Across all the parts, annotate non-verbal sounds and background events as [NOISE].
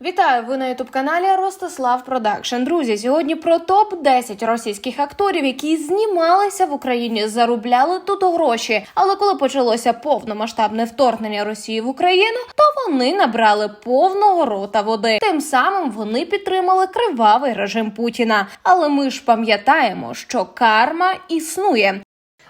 Вітаю! Ви на ютуб каналі Ростислав Продакшн. Друзі, сьогодні про топ 10 російських акторів, які знімалися в Україні, заробляли тут гроші. Але коли почалося повномасштабне вторгнення Росії в Україну, то вони набрали повного рота води. Тим самим вони підтримали кривавий режим Путіна. Але ми ж пам'ятаємо, що карма існує.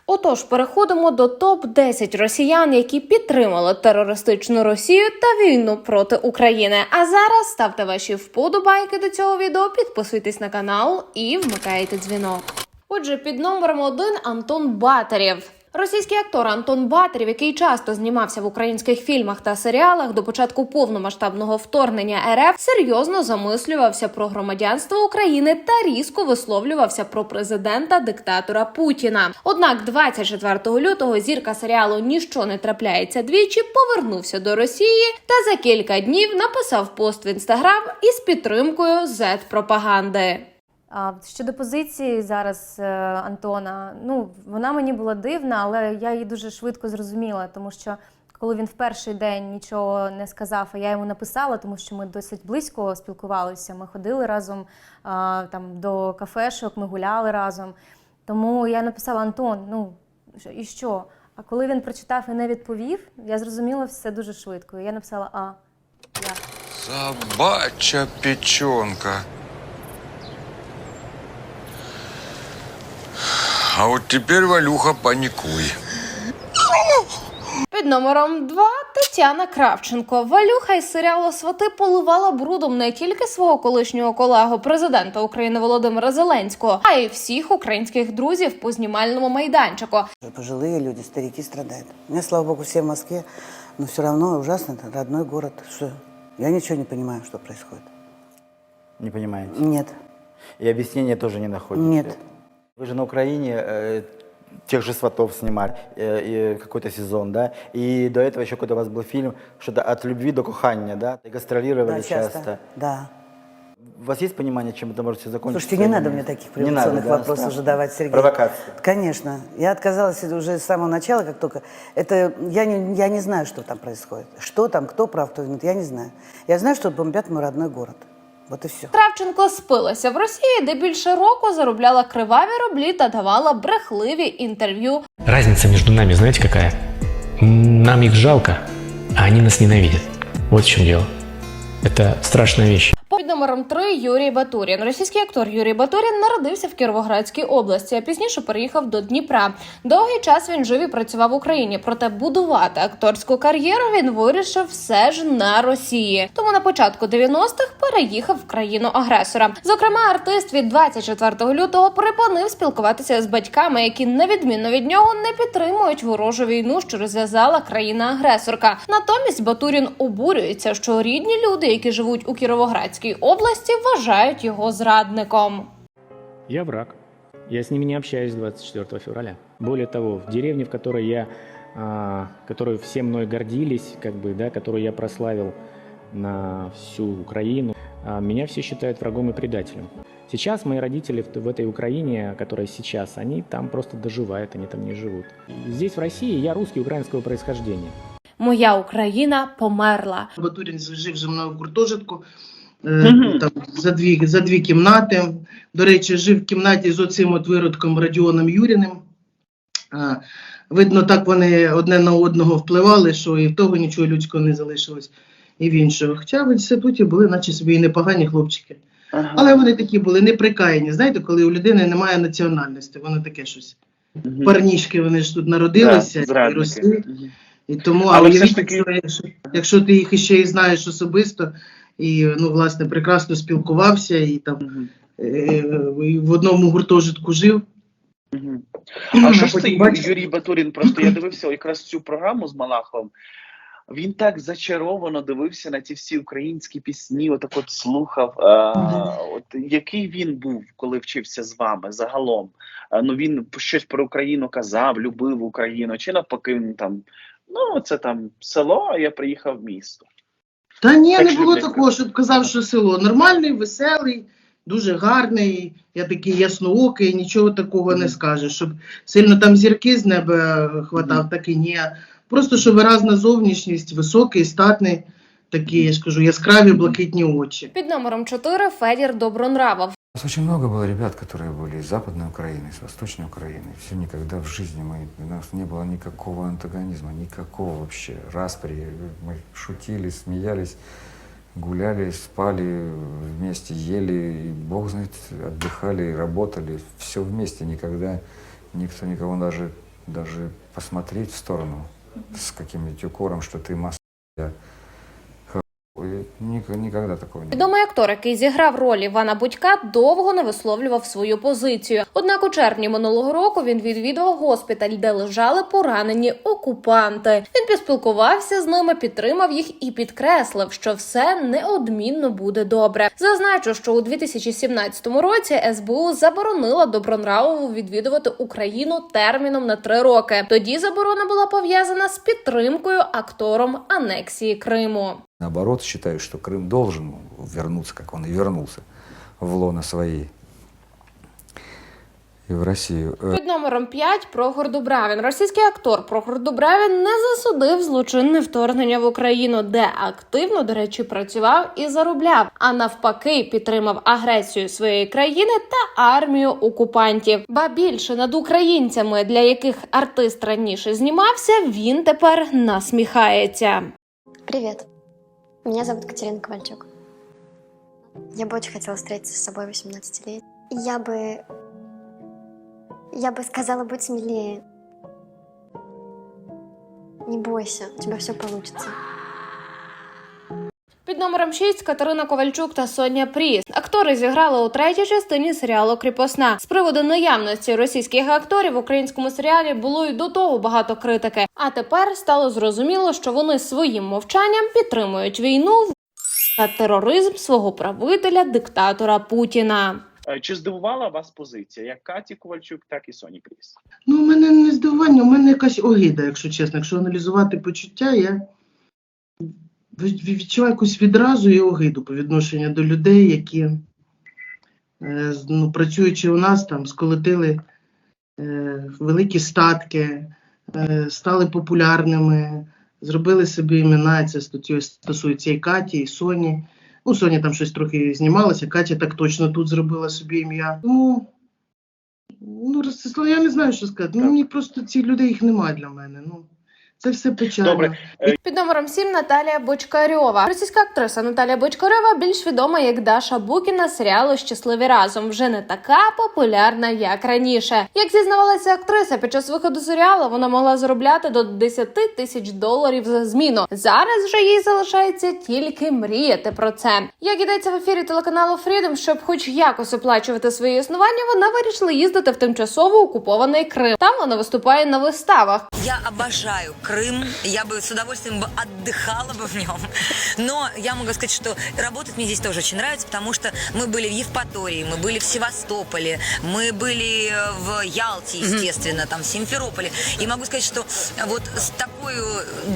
Отож, переходимо до топ 10 росіян, які підтримали терористичну Росію та війну проти України. А зараз ставте ваші вподобайки до цього відео, підписуйтесь на канал і вмикайте дзвінок. Отже, під номером один Антон Батарєв. Російський актор Антон Батарєв, який часто знімався в українських фільмах та серіалах до початку повномасштабного вторгнення РФ, серйозно замислювався про громадянство України та різко висловлювався про президента диктатора Путіна. Однак, 24 лютого зірка серіалу Ніщо не трапляється двічі повернувся до Росії та за кілька днів написав пост в інстаграм із підтримкою Z-пропаганди. А щодо позиції зараз е, Антона, ну вона мені була дивна, але я її дуже швидко зрозуміла, тому що коли він в перший день нічого не сказав, а я йому написала, тому що ми досить близько спілкувалися. Ми ходили разом там до кафешок, ми гуляли разом. Тому я написала Антон, ну і що? А коли він прочитав і не відповів, я зрозуміла все дуже швидко. Я написала А. Я. Собачья печенка. А вот теперь, Валюха, паникуй. Під номером 2 Тетяна Кравченко. Валюха із серіалу Свати поливала брудом не тільки свого колишнього колегу президента України Володимира Зеленського, а й всіх українських друзів по знімальному майданчику. Пожилые люди, старики страдают. У меня, слава богу, все в Москве, но все равно ужасно, это родной город. Что? Я ничего не понимаю, что происходит. Не понимаете? Нет, И объяснения тоже не находите? нет. Вы же на Украине э, тех же сватов снимали, э, и какой-то сезон, да? И до этого еще какой-то у вас был фильм, что-то от любви до кухания, да? И гастролировали Да, часто. часто. Да. У вас есть понимание, чем это может все закончиться? Слушайте, не надо мне таких надо, провокационных да, вопросов страшно. задавать, Сергей. Провокация. Конечно. Я отказалась уже с самого начала, как только. Это я не, я не знаю, что там происходит. Что там, кто прав, кто виноват, я не знаю. Я знаю, что бомбят мой родной город. Вот і все. Кравченко спилася в Росії, де більше року заробляла криваві рублі та давала брехливі інтерв'ю Разница между нами, знаете какая? Нам их жалко, а они нас ненавидят. Вот в чем дело. Это страшная вещь. Під номером 3 Юрій Батурін. Російський актор Юрій Батурін народився в Кіровоградській області, а пізніше переїхав до Дніпра. Довгий час він жив і працював в Україні. Проте будувати акторську кар'єру він вирішив все ж на Росії. Тому на початку 90-х переїхав в країну агресора. Зокрема, артист від 24 лютого припинив спілкуватися з батьками, які на відміну від нього не підтримують ворожу війну, що розв'язала країна-агресорка. Натомість Батурін обурюється, що рідні люди, які живуть у Кіровоградській області, вважають його зрадником. Я враг. Я с ними не общаюсь 24 февраля. Более того, в деревне, в которой я, а, которой все мной гордились, как бы, да, которую я прославил на всю Украину, а, меня все считают врагом и предателем. Сейчас мои родители в, в этой Украине, которая сейчас, они там просто доживают, они там не живут. И здесь, в России, я русский украинского происхождения. Моя Україна померла. Батурін жив зі мною в гуртожитку е, там, за, дві, за дві кімнати. До речі, жив в кімнаті з оцим от виродком Радіоном Юріним. Е, Видно, так вони одне на одного впливали, що і в того нічого людського не залишилось, і в іншого. Хоча в інституті були, наче собі і непогані хлопчики. Але вони такі були неприкаяні. Знаєте, коли у людини немає національності, воно таке щось. Парнішки, вони ж тут народилися і росли. І тому, Але але все ж таки- якщо, якщо, ти їх іще і знаєш особисто, і ну, власне, прекрасно спілкувався, і там е, і в одному гуртожитку жив. Мгм. А що ж бачиш- Юрій Батурін? Просто я дивився якраз цю програму з Малаховим. Він так зачаровано дивився на ті всі українські пісні, отак от слухав. А, от який він був, коли вчився з вами загалом? А, ну він щось про Україну казав, любив Україну, чи навпаки він там. Ну, це там село, а я приїхав в місто. Та ні, Так не було такого, щоб казав, що село нормальний, веселий, дуже гарний, я такий ясноокий, нічого такого не скажеш. Щоб сильно там зірки з неба хватав, так і ні. Просто що виразна зовнішність, високий, статний, такі, я ж кажу, яскраві блакитні очі. Під номером 4 Федір Добронравов. У нас очень много было ребят, которые были из Западной Украины, из Восточной Украины. Все никогда в жизни мы, у нас не было никакого антагонизма, никакого вообще распри. Мы шутили, смеялись, гуляли, спали вместе, ели, и бог знает, отдыхали, работали. Все вместе, никогда никто никого даже, даже посмотреть в сторону с каким-нибудь укором, что ты масса. Никогда такого не. Відомий актор, який зіграв роль Івана Будька, довго не висловлював свою позицію. Однак у червні минулого року він відвідував госпіталь, де лежали поранені окупанти. Він поспілкувався з ними, підтримав їх і підкреслив, що все неодмінно буде добре. Зазначу, що у 2017 році СБУ заборонила Добронравову відвідувати Україну терміном на три роки. Тоді заборона була пов'язана з підтримкою актором анексії Криму. Наоборот, считаю, что Крым должен вернуться, как он и вернулся, в лоно своей и в Россию. Э, Під номером 5 Прохор Дубравін. Російський актор Прохор Дубравін не засудив злочинне вторгнення в Україну, де активно, до речі, працював і заробляв, а навпаки, підтримав агресію своєї країни та армію окупантів. Ба більше над українцями, для яких артист раніше знімався, він тепер насміхається. Привет. Меня зовут Катерина Ковальчук. Я бы очень хотела встретиться с собой 18 лет. Я бы... Я бы сказала быть смелее. Не бойся, у тебя все получится. Під номером 6 Катерина Ковальчук та Соня Пріс. Актори зіграли у третій частині серіалу Кріпосна. З приводу наявності російських акторів в українському серіалі було й до того багато критики. А тепер стало зрозуміло, що вони своїм мовчанням підтримують війну та тероризм свого правителя диктатора Путіна. Е, Чи здивувала вас позиція як Каті Ковальчук, так і Соні Кріс? Ну, у мене не здивування, у мене якась огида, якщо чесно. Якщо аналізувати почуття, я відчуваю якусь відразу і огиду по відношенню до людей, які, е, ну, працюючи у нас, там, сколотили е, великі статки, е, стали популярними, зробили собі імена. Це стосується і Каті, і Соні. Ну, Соня там щось трохи знімалася, Катя так точно тут зробила собі ім'я. Ну, ну, Ростислав, я не знаю, що сказати. Ну, мені просто ці люди їх немає для мене. Ну, це все печально. Добре. Під номером 7 Наталія Бочкарьова. Російська актриса Наталія Бочкарьова більш відома як Даша Букіна з серіалу Щасливі разом. Вже не така популярна, як раніше. Як зізнавалася актриса, під час виходу серіалу вона могла заробляти до 10 тисяч доларів за зміну. Зараз же їй залишається тільки мріяти про це. Як йдеться в ефірі телеканалу Freedom, щоб хоч якось оплачувати своє існування, вона вирішила їздити в тимчасово окупований Крим. Там вона виступає на виставах. Я обожаю Крым, я бы с удовольствием бы отдыхала бы в нем. Но я могу сказать, что работать мне здесь тоже очень нравится, потому что мы были в Евпатории, мы были в Севастополе, мы были э, в Ялте, естественно, там в Симферополе. И могу сказать, что вот с такой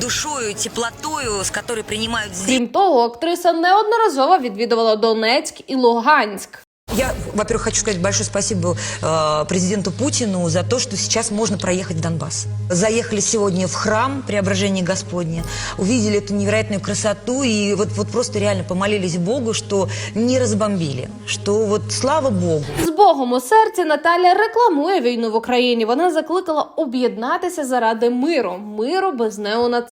душою, теплотою, с которой принимают здесь... Крім того, актриса неодноразово відвідувала Донецьк і Луганськ. Я, во-первых, хочу сказать большое спасибо э, президенту Путину за то, что сейчас можно проехать в Донбасс. Заехали сегодня в храм Преображения Господня, увидели эту невероятную красоту и вот, вот просто реально помолились Богу, что не разбомбили, что вот слава Богу. З Богом у серці Наталя рекламує війну в Україні. Вона закликала об'єднатися заради миру, миру без неонацизму.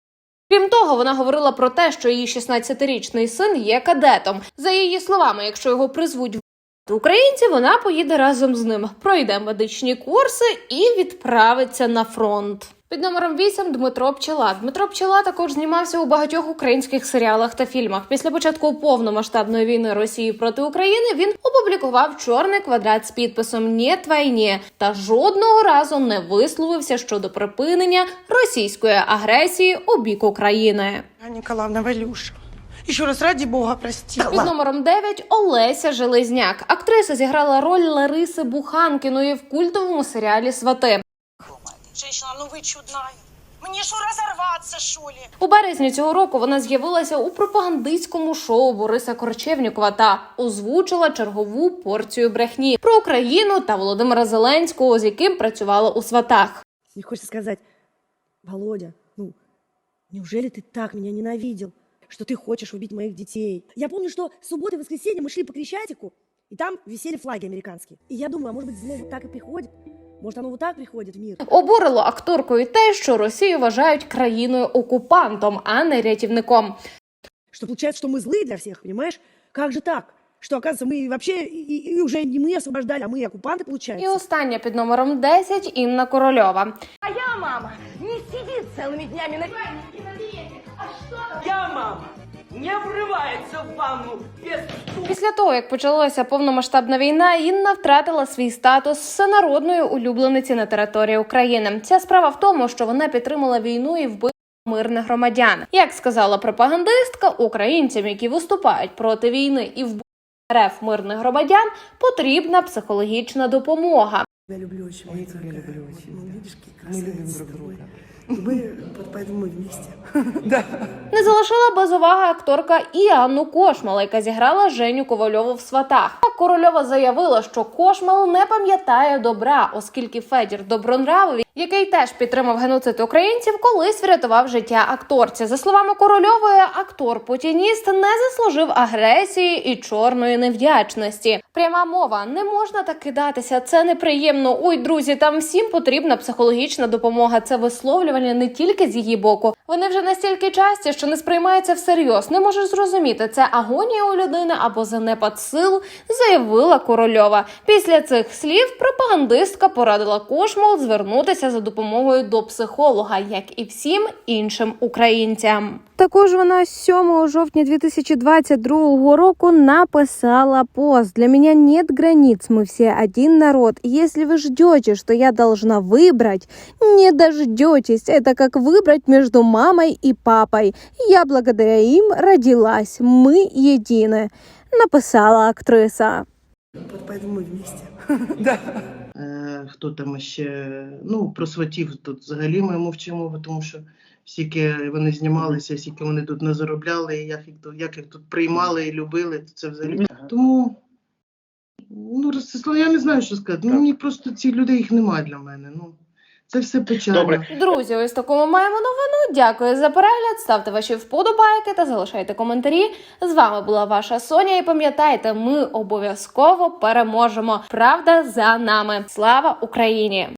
Крім того, вона говорила про те, що її 16-річний син є кадетом. За її словами, якщо його призвуть в українці, вона поїде разом з ним, пройде медичні курси і відправиться на фронт. Під номером 8 Дмитро Пчела. Дмитро Пчела також знімався у багатьох українських серіалах та фільмах. Після початку повномасштабної війни Росії проти України він опублікував чорний квадрат з підписом «Нєт війні» та жодного разу не висловився щодо припинення російської агресії у бік України. Николаевна Валюша. Еще раз ради бога прости. Під номером 9 Олеся Железняк. Актриса зіграла роль Лариси Буханкіної в культовому серіалі Свати. Женщина, ну вы чудная. Мне что, разорваться, что ли? У березні цього року вона з'явилася у пропагандистському шоу Бориса Корчевнікова та озвучила чергову порцію брехні про Україну та Володимира Зеленського, з яким працювала у сватах. Мне хочется сказать, Володя, ну, неужели ты так меня ненавидел? что ты хочешь убить моих детей. Я помню, что в субботу и воскресенье мы шли по Крещатику, и там висели флаги американские. И я думаю, а может быть зло вот так и приходит? Может оно вот так приходит в мир? Обурило акторку і те, що Росію вважають країною окупантом, а не рятівником. Что получается, что мы злые для всех, понимаешь? Как же так? Что, оказывается, мы вообще и, и уже не мы освобождали, а мы оккупанты, І получается? остання під номером 10 Інна Корольова. Я, мама, не сидит целыми днями на... Я, мама, не врывается в ванну без Після того, як почалася повномасштабна війна, Інна втратила свій статус всенародної улюблениці на території України. Ця справа в тому, що вона підтримала війну і вбила мирних громадян. Як сказала пропагандистка, українцям, які виступають проти війни і вбивають РФ мирних громадян, потрібна психологічна допомога. Я люблю очень. Я люблю очень. Ну, видишь, какие Мы любим друг друга. Мы, поэтому мы вместе. [LAUGHS] Не залишила без уваги акторка і Анну Кошмал, яка зіграла Женю Ковальову в сватах. А Корольова заявила, що Кошмал не пам'ятає добра, оскільки Федір Добронравові, який теж підтримав геноцид українців, колись врятував життя акторці. За словами Корольової, актор путініст не заслужив агресії і чорної невдячності. Пряма мова не можна так кидатися. Це неприємно. Ой, друзі, там всім потрібна психологічна допомога. Це висловлювання не тільки з її боку. Вони вже настільки часті, що не сприймаються всерйоз. Не можеш зрозуміти, це агонія у людини або занепад сил, заявила Корольова. Після цих слів пропагандистка порадила Кошмал звернутися за допомогою до психолога, як і всім іншим українцям. Також вона 7 жовтня 2022 року написала пост. Для меня нет границ, мы все один народ. Если вы ждете, что я должна выбрать, не дождетесь. Это как выбрать между мамой и папой. Я благодаря им родилась. Мы едины, написала актриса. Поэтому мы вместе. [LAUGHS] Е, хто там ще, ну, про сватів тут взагалі ми мовчимо, бо тому що стільки вони знімалися, стільки вони тут не заробляли, і як їх, тут- як їх тут приймали і любили, то це взагалі. Тому, ну, Ростислав, я не знаю, що сказати. Ну, Так. мені просто ці люди їх немає для мене. Ну, це все печально. Добре. Друзі, ось такому маємо новину. Дякую за перегляд. Ставте ваші вподобайки та залишайте коментарі. З вами була ваша Соня. І пам'ятайте, ми обов'язково переможемо. Правда за нами. Слава Україні!